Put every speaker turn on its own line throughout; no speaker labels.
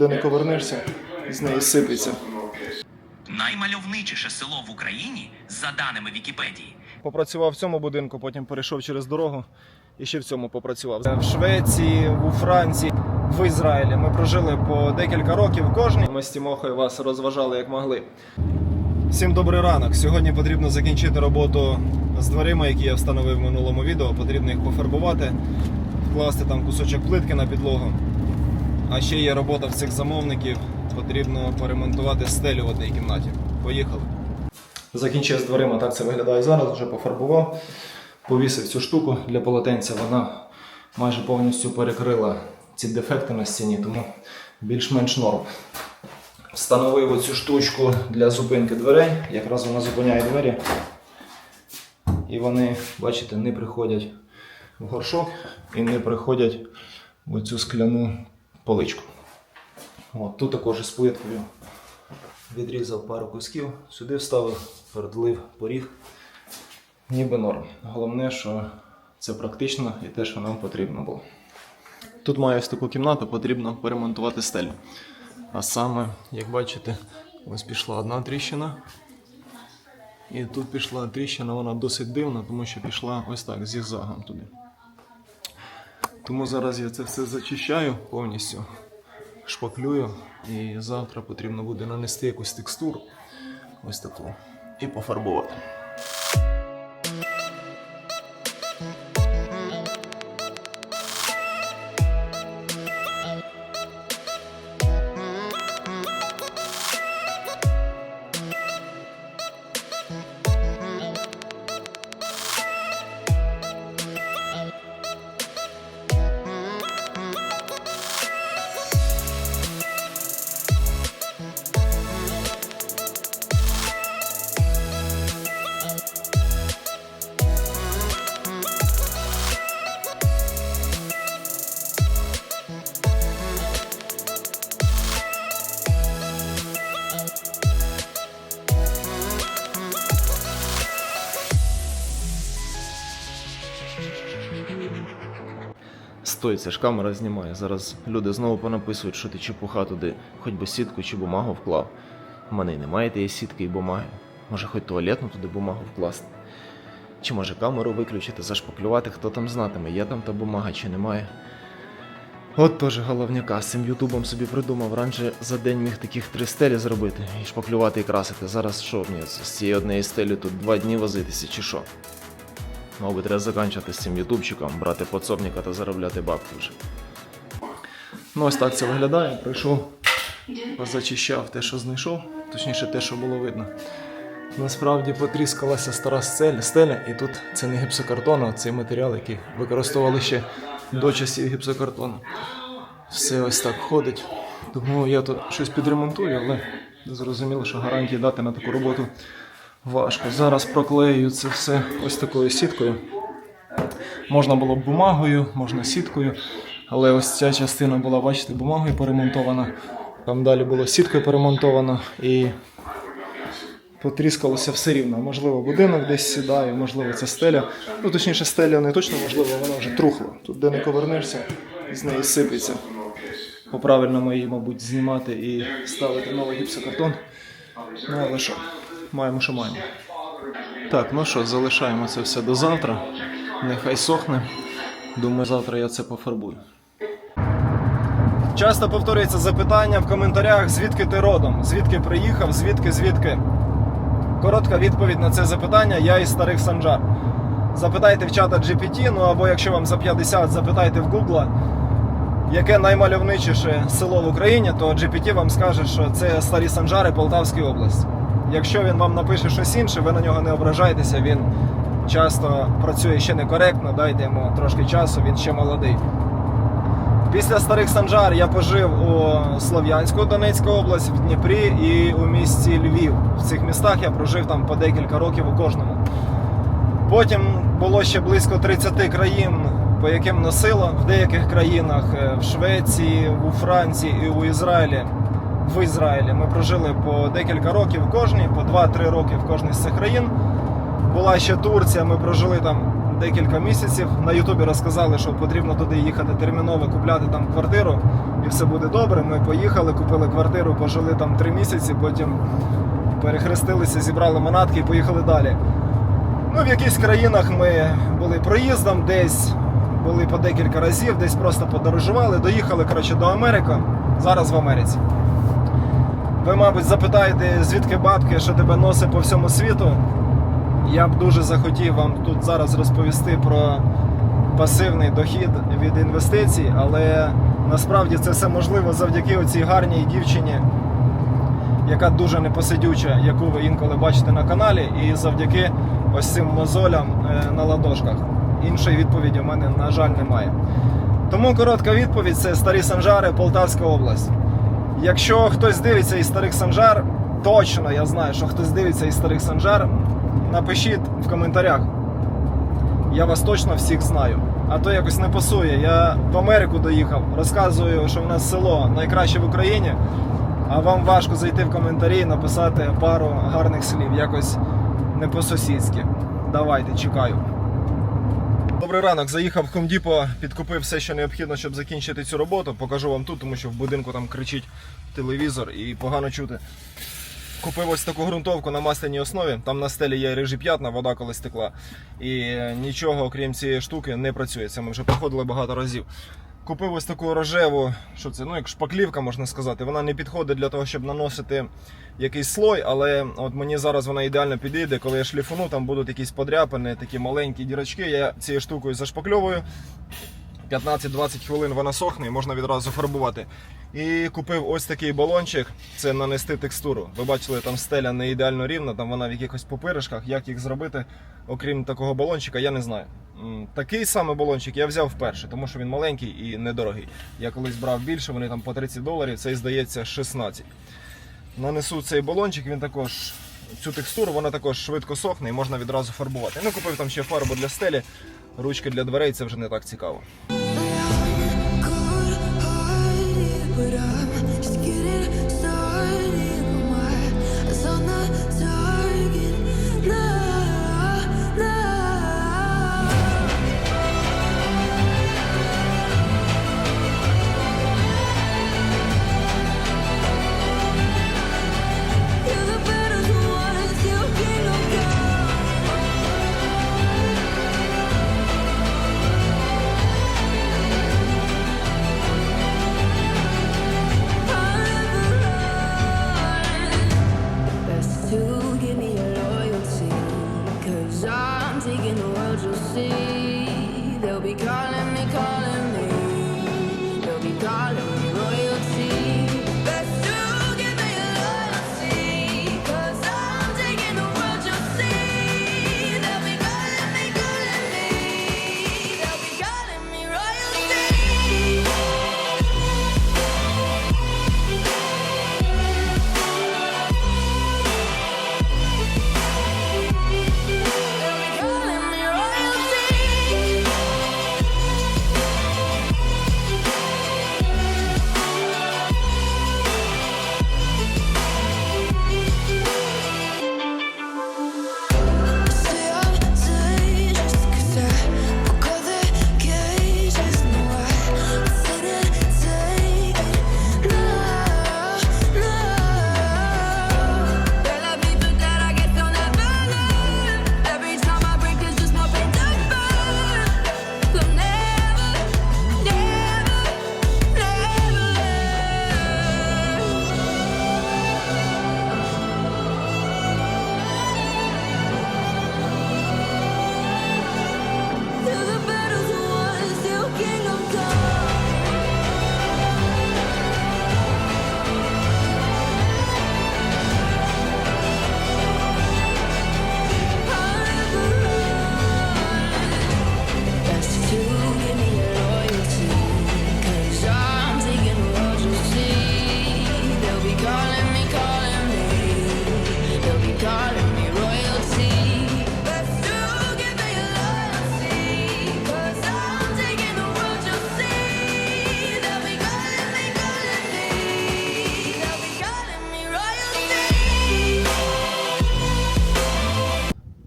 де не ковернешся, з неї сипеться.
Наймальовничіше село в Україні, за даними Вікіпедії,
Попрацював в цьому будинку, потім перейшов через дорогу і ще в цьому попрацював. В Швеції, у Франції, в Ізраїлі. Ми прожили по декілька років кожен. Ми з Тімохою вас розважали як могли. Всім добрий ранок. Сьогодні потрібно закінчити роботу з дверима, які я встановив в минулому відео. Потрібно їх пофарбувати, вкласти там кусочок плитки на підлогу. А ще є робота в цих замовників. Потрібно поремонтувати стелю в одній кімнаті. Поїхали. Закінчив з дверима, так це виглядає зараз, вже пофарбував. Повісив цю штуку для полотенця, вона майже повністю перекрила ці дефекти на стіні, тому більш-менш норм. Встановив оцю штучку для зупинки дверей, якраз вона зупиняє двері. І вони, бачите, не приходять в горшок і не приходять в оцю скляну поличку. От, тут також із плиткою відрізав пару кусків, сюди вставив, передлив поріг. Ніби норм. Головне, що це практично і те, що нам потрібно було. Тут маю ось таку кімнату, потрібно поремонтувати стелю. А саме, як бачите, ось пішла одна тріщина. І тут пішла тріщина, вона досить дивна, тому що пішла ось так, зігзагом туди. Тому зараз я це все зачищаю повністю, шпаклюю. І завтра потрібно буде нанести якусь текстуру, ось таку, і пофарбувати. Стой, ж камера знімає. Зараз люди знову понаписують, що ти чепуха туди, хоч би сітку чи бумагу вклав. У мене й немає тієї сітки і бумаги. Може, хоч туалетну туди бумагу вкласти. Чи може камеру виключити, зашпаклювати, хто там знатиме, є там та бумага чи немає. От теж головняка з цим ютубом собі придумав. Раніше за день міг таких три стелі зробити і шпаклювати і красити. Зараз що мені з цієї однієї стелі тут два дні возитися чи що? Мабуть, треба закінчувати з цим ютубчиком, брати подсобника та заробляти бабки вже. Ну, ось так це виглядає. Прийшов, позачищав те, що знайшов, точніше те, що було видно. Насправді потріскалася стара стеля, і тут це не гіпсокартон, а цей матеріал, який використовували ще до часів гіпсокартону. Все ось так ходить. Тому я тут щось підремонтую, але зрозуміло, що гарантії дати на таку роботу важко. Зараз проклею це все ось такою сіткою. Можна було б бумагою, можна сіткою, але ось ця частина була, бачите, бумагою поремонтована. Там далі було сіткою поремонтовано і потріскалося все рівно. Можливо, будинок десь сідає, можливо, це стеля. Ну, точніше, стеля не точно, можливо, вона вже трухла. Тут, де не ковернешся, з неї сипеться. По-правильному її, мабуть, знімати і ставити новий гіпсокартон. Ну, але що, маємо, що маємо. Так, ну що, залишаємо це все до завтра. Нехай сохне. Думаю, завтра я це пофарбую. Часто повторюється запитання в коментарях, звідки ти родом, звідки приїхав, звідки, звідки. Коротка відповідь на це запитання я із старих Санджар. Запитайте в чата GPT, ну або якщо вам за 50, запитайте в Гугла, яке наймальовничіше село в Україні, то GPT вам скаже, що це старі Санджари, Полтавська область. Якщо він вам напише щось інше, ви на нього не ображайтеся, він часто працює ще некоректно, дайте йому трошки часу, він ще молодий. Після старих Санжар я пожив у Слов'янську, Донецька область, в Дніпрі і у місті Львів. В цих містах я прожив там по декілька років у кожному. Потім було ще близько 30 країн, по яким носило в деяких країнах, е, в Швеції, у Франції і у Ізраїлі. В Ізраїлі ми прожили по декілька років кожній, по 2-3 роки в кожній з цих країн. Була ще Турція, ми прожили там декілька місяців. На Ютубі розказали, що потрібно туди їхати терміново, купляти там квартиру. і все буде добре. Ми поїхали, купили квартиру, пожили там три місяці, потім перехрестилися, зібрали манатки і поїхали далі. Ну, в якихось країнах ми були проїздом, десь були по декілька разів, десь просто подорожували, доїхали коротше, до Америки. Зараз в Америці. Ви, мабуть, запитаєте, звідки бабки, що тебе носить по всьому світу. Я б дуже захотів вам тут зараз розповісти про пасивний дохід від інвестицій, але насправді це все можливо завдяки оцій гарній дівчині, яка дуже непосидюча, яку ви інколи бачите на каналі, і завдяки ось цим мозолям е, на ладошках. Іншої відповіді у мене, на жаль, немає. Тому коротка відповідь це старі Санжари, Полтавська область. Якщо хтось дивиться із старих Санжар, точно я знаю, що хтось дивиться із старих Санжар, напишіть в коментарях. Я вас точно всіх знаю. А то якось не пасує. Я в Америку доїхав, розказую, що в нас село найкраще в Україні, а вам важко зайти в коментарі і написати пару гарних слів, якось не по-сусідськи. Давайте, чекаю. Добрий ранок. Заїхав в Хомдіпо, підкупив все, що необхідно, щоб закінчити цю роботу. Покажу вам тут, тому що в будинку там кричить телевізор і погано чути. Купив ось таку ґрунтовку на масляній основі. Там на стелі є рижі п'ятна, вода коли стекла. І нічого, окрім цієї штуки, не працює. Це ми вже проходили багато разів. Купив ось таку рожеву, що це, ну як шпаклівка, можна сказати. Вона не підходить для того, щоб наносити якийсь слой, але от мені зараз вона ідеально підійде. Коли я шліфуну, там будуть якісь подряпини, такі маленькі дірочки. Я цією штукою зашпакльовую. 15-20 хвилин вона сохне і можна відразу фарбувати. І купив ось такий балончик, це нанести текстуру. Ви бачили, там стеля не ідеально рівна, там вона в якихось попиришках. Як їх зробити, окрім такого балончика, я не знаю. Такий самий балончик я взяв вперше, тому що він маленький і недорогий. Я колись брав більше, вони там по 30 доларів, цей здається 16. Нанесу цей балончик, він також. Цю текстуру вона також швидко сохне і можна відразу фарбувати. Ну, купив там ще фарбу для стелі, ручки для дверей, це вже не так цікаво.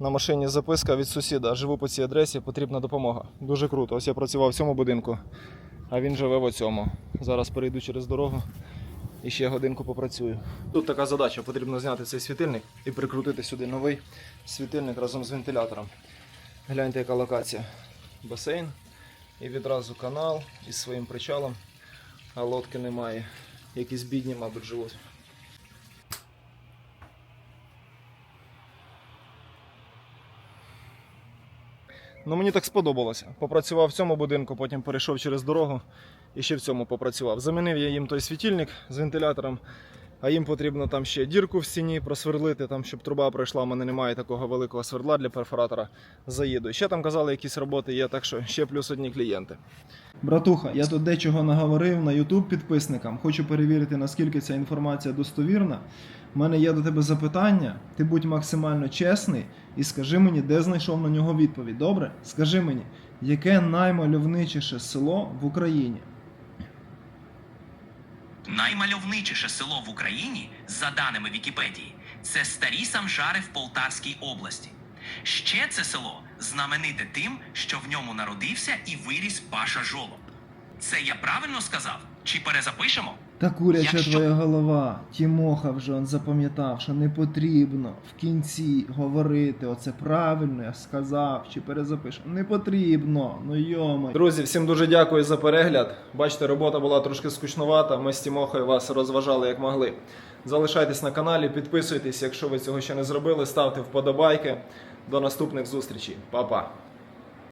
На машині записка від сусіда. Живу по цій адресі, потрібна допомога. Дуже круто. Ось я працював в цьому будинку. А він живе в оцьому. Зараз перейду через дорогу і ще годинку попрацюю. Тут така задача: потрібно зняти цей світильник і прикрутити сюди новий світильник разом з вентилятором. Гляньте, яка локація. Басейн і відразу канал із своїм причалом, а лодки немає. Якісь бідні, мабуть, живуть. Ну мені так сподобалося. Попрацював в цьому будинку, потім перейшов через дорогу і ще в цьому попрацював. Замінив я їм той світильник з вентилятором, а їм потрібно там ще дірку в стіні просверлити, там, щоб труба пройшла. У мене немає такого великого свердла для перфоратора. Заїду. Ще там казали, якісь роботи є, так що ще плюс одні клієнти. Братуха, я тут дечого наговорив на YouTube підписникам. Хочу перевірити, наскільки ця інформація достовірна. У мене є до тебе запитання. Ти будь максимально чесний і скажи мені, де знайшов на нього відповідь. Добре? Скажи мені, яке наймальовничіше село в Україні?
Наймальовничіше село в Україні, за даними Вікіпедії, це старі самжари в Полтавській області. Ще це село знамените тим, що в ньому народився і виріс Паша Жолоб. Це я правильно сказав? Чи перезапишемо?
Та куряча
Якщо-
твоя голова. Тімоха вже он запам'ятав, що не потрібно в кінці говорити оце правильно, я сказав, чи перезапишу. Не потрібно. Ну йома. Друзі, всім дуже дякую за перегляд. Бачите, робота була трошки скучнувата. Ми з Тімохою вас розважали як могли. Залишайтесь на каналі, підписуйтесь, якщо ви цього ще не зробили, ставте вподобайки. До наступних зустрічей. Па-па.